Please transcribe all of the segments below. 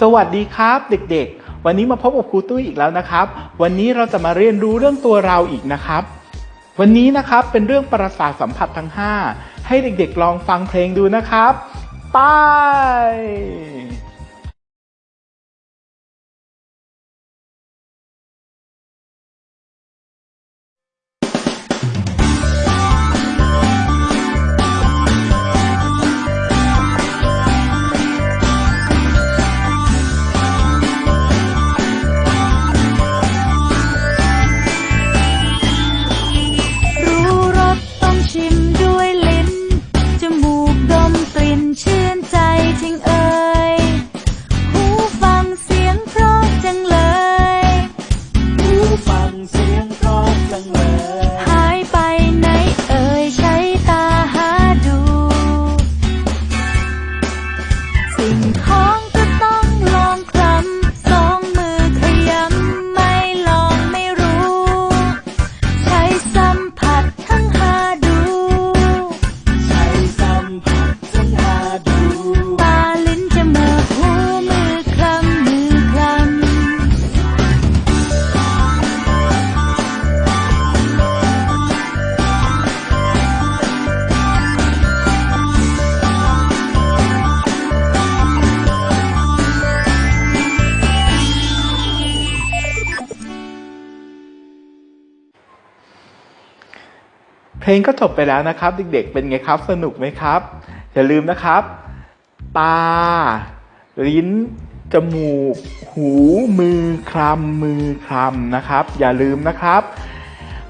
สวัสดีครับเด็กๆ วันนี้มาพบกับครูตุ้ยอีกแล้วนะครับ วันนี้เราจะมาเรียนรู้เรื่องตัวเราอีกนะครับ วันนี้นะครับเป็นเรื่องประสาทสัมผัสทั้ง 5 ให้เด็กๆลองฟังเพลงดูนะครับ ไป สิ่ง เพลงก็จบไปแล้วนะครับ เด็กๆ เป็นไงครับ สนุกไหมครับ อย่าลืมนะครับ ตา ลิ้น จมูก หู มือคลำมือคลำนะครับ อย่าลืมนะครับ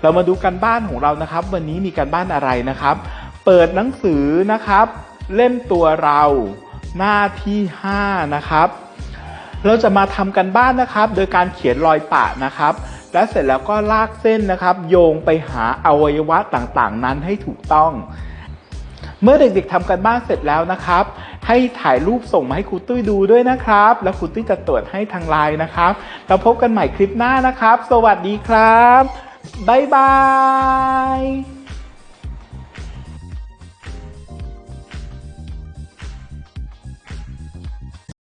เรามาดูกันบ้านของเรานะครับ วันนี้มีการบ้านอะไรนะครับ เปิดหนังสือนะครับ เล่มตัวเราหน้าที่ 5 นะครับ เราจะมาทำกันบ้านนะครับ โดยการเขียนรอยปะนะครับ และเสร็จแล้วก็ลากเส้นนะครับ โยงไปหาอวัยวะต่างๆ นั้นให้ถูกต้อง เมื่อเด็กๆทำกันบ้านเสร็จแล้วนะครับ ให้ถ่ายรูปส่งมาให้ครูตุ้ยดูด้วยนะครับ แล้วครูตุ้ยจะตรวจให้ทางไลน์นะครับ เราพบกันใหม่คลิปหน้านะครับ สวัสดีครับบ๊ายบาย